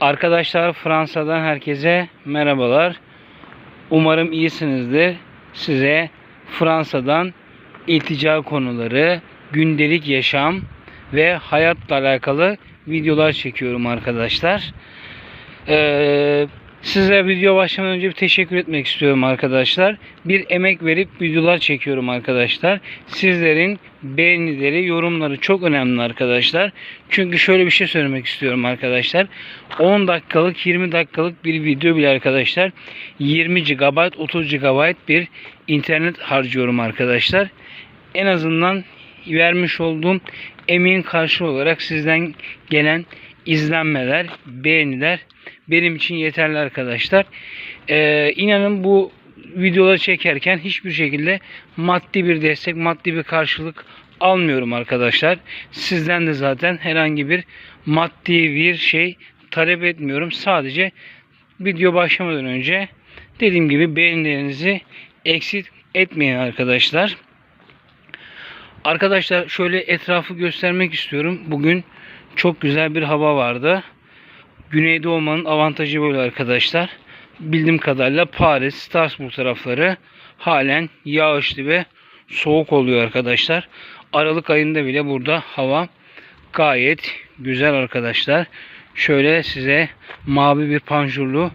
Arkadaşlar Fransa'dan herkese merhabalar. Umarım iyisinizdir. Size Fransa'dan iltica konuları, gündelik yaşam ve hayatla alakalı videolar çekiyorum arkadaşlar. Ee, size video başlamadan önce bir teşekkür etmek istiyorum arkadaşlar. Bir emek verip videolar çekiyorum arkadaşlar. Sizlerin beğenileri, yorumları çok önemli arkadaşlar. Çünkü şöyle bir şey söylemek istiyorum arkadaşlar. 10 dakikalık, 20 dakikalık bir video bile arkadaşlar 20 GB, 30 GB bir internet harcıyorum arkadaşlar. En azından vermiş olduğum emeğin karşılığı olarak sizden gelen izlenmeler, beğeniler benim için yeterli arkadaşlar. Ee, inanın bu videoları çekerken hiçbir şekilde maddi bir destek, maddi bir karşılık almıyorum arkadaşlar. Sizden de zaten herhangi bir maddi bir şey talep etmiyorum. Sadece video başlamadan önce dediğim gibi beğenilerinizi eksik etmeyin arkadaşlar. Arkadaşlar şöyle etrafı göstermek istiyorum. Bugün çok güzel bir hava vardı. Güneyde olmanın avantajı böyle arkadaşlar. Bildiğim kadarıyla Paris, Strasbourg tarafları halen yağışlı ve soğuk oluyor arkadaşlar. Aralık ayında bile burada hava gayet güzel arkadaşlar. Şöyle size mavi bir panjurlu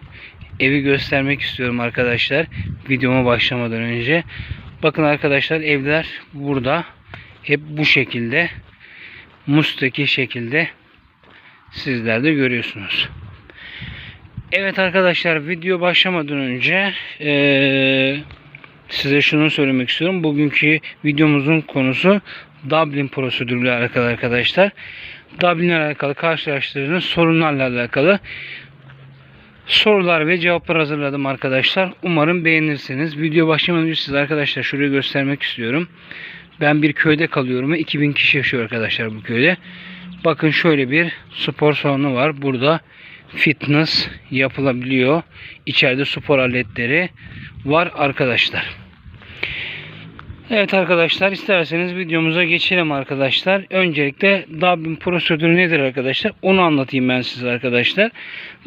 evi göstermek istiyorum arkadaşlar. Videoma başlamadan önce. Bakın arkadaşlar evler burada. Hep bu şekilde. Mustaki şekilde sizler de görüyorsunuz. Evet arkadaşlar video başlamadan önce eee, size şunu söylemek istiyorum. Bugünkü videomuzun konusu Dublin prosedürüyle alakalı arkadaşlar. Dublin'le alakalı karşılaştırdığınız sorunlarla alakalı sorular ve cevaplar hazırladım arkadaşlar. Umarım beğenirsiniz. Video başlamadan önce size arkadaşlar şurayı göstermek istiyorum. Ben bir köyde kalıyorum ve 2000 kişi yaşıyor arkadaşlar bu köyde. Bakın şöyle bir spor salonu var. Burada fitness yapılabiliyor. İçeride spor aletleri var arkadaşlar. Evet arkadaşlar isterseniz videomuza geçelim arkadaşlar. Öncelikle Dublin prosedürü nedir arkadaşlar? Onu anlatayım ben size arkadaşlar.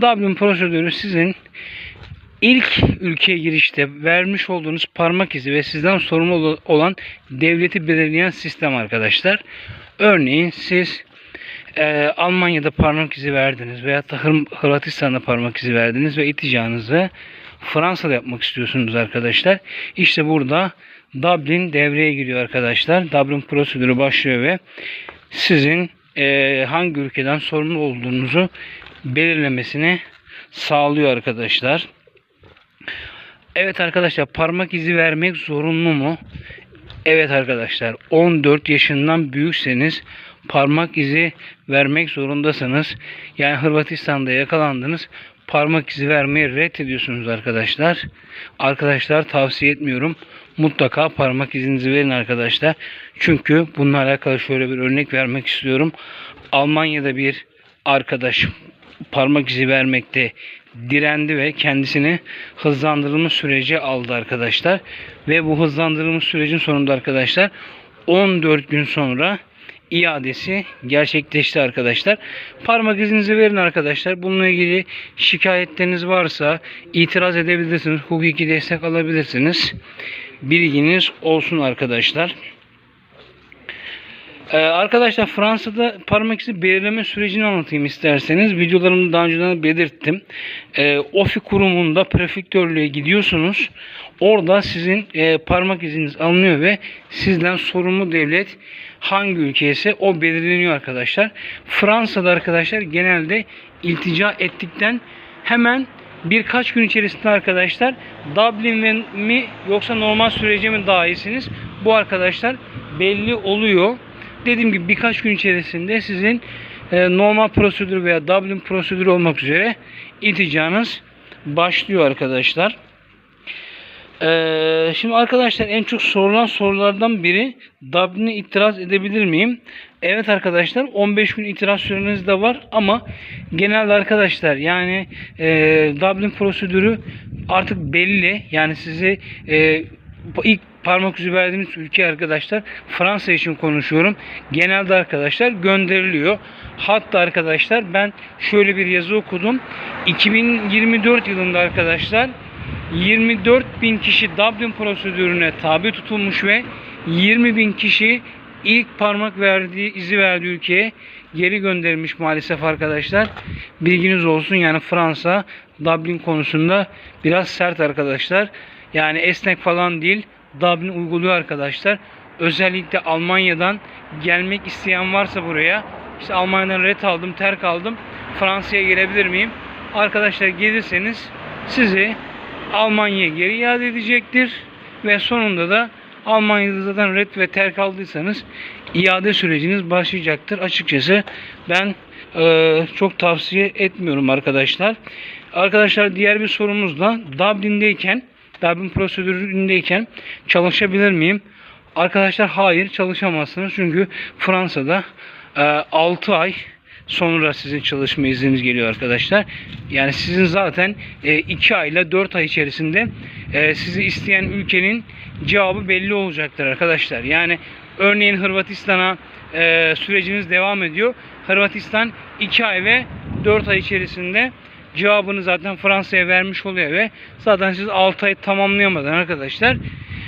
Dublin prosedürü sizin ilk ülkeye girişte vermiş olduğunuz parmak izi ve sizden sorumlu olan devleti belirleyen sistem arkadaşlar. Örneğin siz e, Almanya'da parmak izi verdiniz veya da Hır- Hırvatistan'da parmak izi verdiniz ve iticanızı Fransa'da yapmak istiyorsunuz arkadaşlar. İşte burada Dublin devreye giriyor arkadaşlar. Dublin prosedürü başlıyor ve sizin e, hangi ülkeden sorumlu olduğunuzu belirlemesini sağlıyor arkadaşlar. Evet arkadaşlar parmak izi vermek zorunlu mu? Evet arkadaşlar 14 yaşından büyükseniz parmak izi vermek zorundasınız. Yani Hırvatistan'da yakalandınız. Parmak izi vermeyi reddediyorsunuz arkadaşlar. Arkadaşlar tavsiye etmiyorum. Mutlaka parmak izinizi verin arkadaşlar. Çünkü bununla alakalı şöyle bir örnek vermek istiyorum. Almanya'da bir arkadaş parmak izi vermekte direndi ve kendisini hızlandırılmış sürece aldı arkadaşlar. Ve bu hızlandırılmış sürecin sonunda arkadaşlar 14 gün sonra iadesi gerçekleşti arkadaşlar. Parmak izinizi verin arkadaşlar. Bununla ilgili şikayetleriniz varsa itiraz edebilirsiniz. Hukuki destek alabilirsiniz. Bilginiz olsun arkadaşlar. Ee, arkadaşlar Fransa'da parmak izi belirleme sürecini anlatayım isterseniz. Videolarımda daha önceden belirttim. Ee, OFİ kurumunda prefektörlüğe gidiyorsunuz. Orada sizin e, parmak iziniz alınıyor ve sizden sorumlu devlet hangi ülke ise o belirleniyor arkadaşlar. Fransa'da arkadaşlar genelde iltica ettikten hemen birkaç gün içerisinde arkadaşlar Dublin mi yoksa normal sürece mi dahilsiniz? Bu arkadaşlar belli oluyor. Dediğim gibi birkaç gün içerisinde sizin e, normal prosedür veya Dublin prosedürü olmak üzere ilticanız başlıyor arkadaşlar. Ee, şimdi arkadaşlar en çok sorulan sorulardan biri Dublin'e itiraz edebilir miyim? Evet arkadaşlar 15 gün itiraz süreniz de var ama genelde arkadaşlar yani e, Dublin prosedürü artık belli. Yani sizi e, ilk parmak izi verdiğiniz ülke arkadaşlar Fransa için konuşuyorum. Genelde arkadaşlar gönderiliyor. Hatta arkadaşlar ben şöyle bir yazı okudum. 2024 yılında arkadaşlar 24 bin kişi Dublin prosedürüne tabi tutulmuş ve 20 bin kişi ilk parmak verdiği izi verdiği ülkeye geri gönderilmiş maalesef arkadaşlar. Bilginiz olsun yani Fransa Dublin konusunda biraz sert arkadaşlar. Yani esnek falan değil. Dublin uyguluyor arkadaşlar. Özellikle Almanya'dan gelmek isteyen varsa buraya işte Almanya'dan ret aldım, terk aldım. Fransa'ya gelebilir miyim? Arkadaşlar gelirseniz sizi Almanya'ya geri iade edecektir ve sonunda da Almanya'da zaten red ve terk aldıysanız iade süreciniz başlayacaktır. Açıkçası ben e, çok tavsiye etmiyorum arkadaşlar. Arkadaşlar diğer bir sorumuz da Dublin'deyken Dublin prosedüründeyken çalışabilir miyim? Arkadaşlar hayır çalışamazsınız. Çünkü Fransa'da e, 6 ay sonra sizin çalışma izniniz geliyor arkadaşlar. Yani sizin zaten 2 e, ay ile 4 ay içerisinde e, sizi isteyen ülkenin cevabı belli olacaktır arkadaşlar. Yani örneğin Hırvatistan'a e, süreciniz devam ediyor. Hırvatistan 2 ay ve 4 ay içerisinde cevabını zaten Fransa'ya vermiş oluyor ve zaten siz 6 ay tamamlayamadan arkadaşlar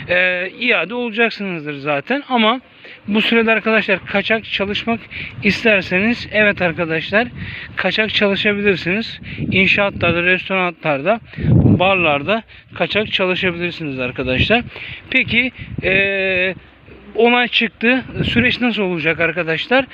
e, iade olacaksınızdır zaten ama bu sürede arkadaşlar kaçak çalışmak isterseniz evet arkadaşlar kaçak çalışabilirsiniz. İnşaatlarda, restoranlarda, barlarda kaçak çalışabilirsiniz arkadaşlar. Peki eee onay çıktı. Süreç nasıl olacak arkadaşlar?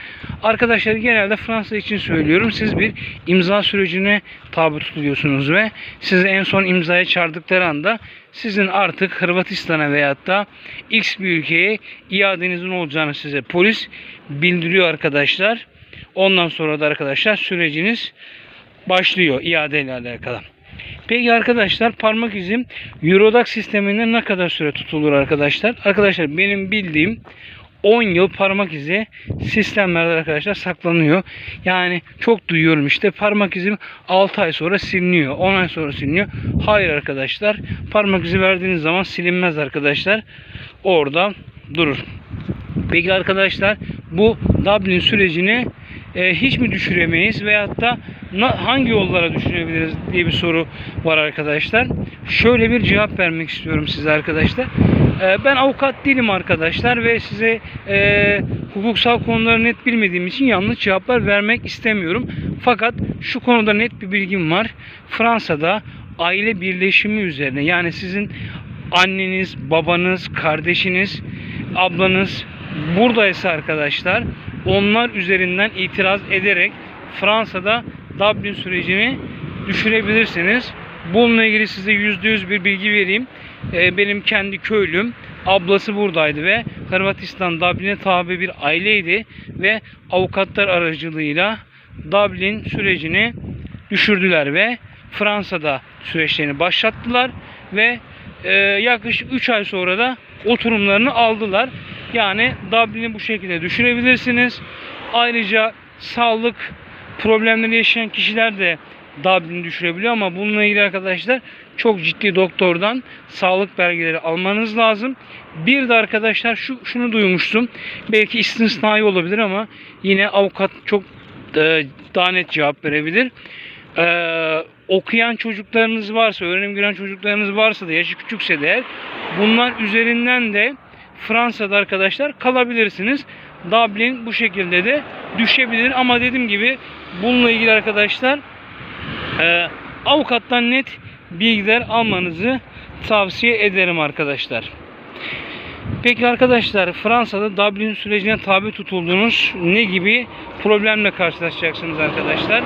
Arkadaşlar genelde Fransa için söylüyorum. Siz bir imza sürecine tabi tutuluyorsunuz ve sizi en son imzaya çağırdıkları anda sizin artık Hırvatistan'a veyahut da X bir ülkeye iadenizin olacağını size polis bildiriyor arkadaşlar. Ondan sonra da arkadaşlar süreciniz başlıyor iade ile alakalı. Peki arkadaşlar parmak izim Eurodac sisteminde ne kadar süre tutulur arkadaşlar? Arkadaşlar benim bildiğim 10 yıl parmak izi sistemlerde arkadaşlar saklanıyor. Yani çok duyuyorum işte parmak izim 6 ay sonra siliniyor. 10 ay sonra siliniyor. Hayır arkadaşlar. Parmak izi verdiğiniz zaman silinmez arkadaşlar. Orada durur. Peki arkadaşlar bu Dublin sürecini e, hiç mi düşüremeyiz veyahut da hangi yollara düşürebiliriz diye bir soru var arkadaşlar. Şöyle bir cevap vermek istiyorum size arkadaşlar. E, ben avukat değilim arkadaşlar ve size e, hukuksal konuları net bilmediğim için yanlış cevaplar vermek istemiyorum. Fakat şu konuda net bir bilgim var. Fransa'da aile birleşimi üzerine yani sizin anneniz, babanız, kardeşiniz, ablanız buradaysa arkadaşlar onlar üzerinden itiraz ederek Fransa'da Dublin sürecini düşürebilirsiniz. Bununla ilgili size %100 bir bilgi vereyim. Ee, benim kendi köylüm ablası buradaydı ve Hırvatistan Dublin'e tabi bir aileydi ve avukatlar aracılığıyla Dublin sürecini düşürdüler ve Fransa'da süreçlerini başlattılar ve e, yaklaşık 3 ay sonra da oturumlarını aldılar. Yani Dublin'i bu şekilde düşürebilirsiniz. Ayrıca sağlık problemleri yaşayan kişiler de Dublin'i düşürebiliyor ama bununla ilgili arkadaşlar çok ciddi doktordan sağlık belgeleri almanız lazım. Bir de arkadaşlar şu şunu duymuştum. Belki istisnai olabilir ama yine avukat çok e, daha net cevap verebilir. Ee, okuyan çocuklarınız varsa, öğrenim gören çocuklarınız varsa da yaşı küçükse de bunlar üzerinden de Fransa'da arkadaşlar kalabilirsiniz. Dublin bu şekilde de düşebilir ama dediğim gibi bununla ilgili arkadaşlar e, avukattan net bilgiler almanızı tavsiye ederim arkadaşlar. Peki arkadaşlar Fransa'da Dublin sürecine tabi tutulduğunuz ne gibi problemle karşılaşacaksınız arkadaşlar?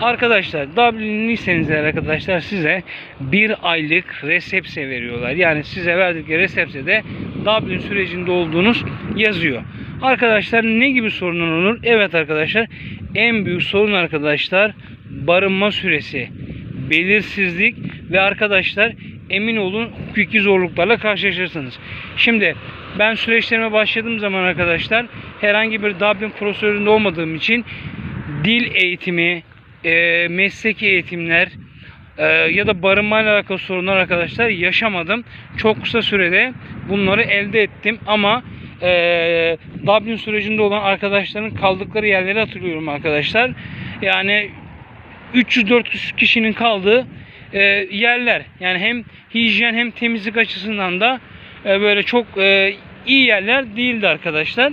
Arkadaşlar Dublin'liyseniz arkadaşlar size bir aylık resepse veriyorlar. Yani size verdikleri resepsede Dublin sürecinde olduğunuz yazıyor. Arkadaşlar ne gibi sorunlar olur? Evet arkadaşlar en büyük sorun arkadaşlar barınma süresi, belirsizlik ve arkadaşlar emin olun hukuki zorluklarla karşılaşırsınız. Şimdi ben süreçlerime başladığım zaman arkadaşlar herhangi bir Dublin prosedüründe olmadığım için dil eğitimi, e, mesleki eğitimler, e, ya da barınmayla alakalı sorunlar arkadaşlar yaşamadım. Çok kısa sürede bunları elde ettim ama e, Dublin sürecinde olan arkadaşların kaldıkları yerleri hatırlıyorum arkadaşlar. Yani 300-400 kişinin kaldığı e, yerler. Yani hem hijyen hem temizlik açısından da e, böyle çok e, iyi yerler değildi arkadaşlar.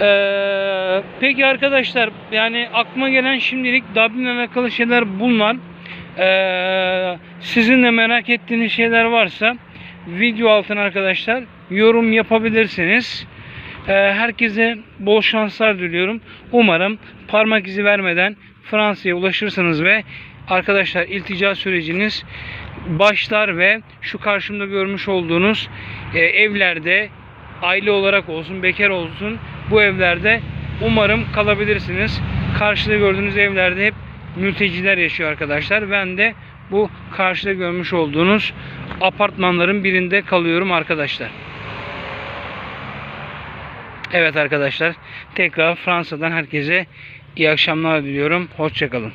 Ee, peki arkadaşlar yani aklıma gelen şimdilik Dublin'le alakalı şeyler bunlar. Ee, sizin de merak ettiğiniz şeyler varsa video altına arkadaşlar yorum yapabilirsiniz. Ee, herkese bol şanslar diliyorum. Umarım parmak izi vermeden Fransa'ya ulaşırsınız ve arkadaşlar iltica süreciniz başlar ve şu karşımda görmüş olduğunuz e, evlerde aile olarak olsun, bekar olsun bu evlerde umarım kalabilirsiniz. Karşıda gördüğünüz evlerde hep mülteciler yaşıyor arkadaşlar. Ben de bu karşıda görmüş olduğunuz apartmanların birinde kalıyorum arkadaşlar. Evet arkadaşlar tekrar Fransa'dan herkese iyi akşamlar diliyorum. Hoşçakalın.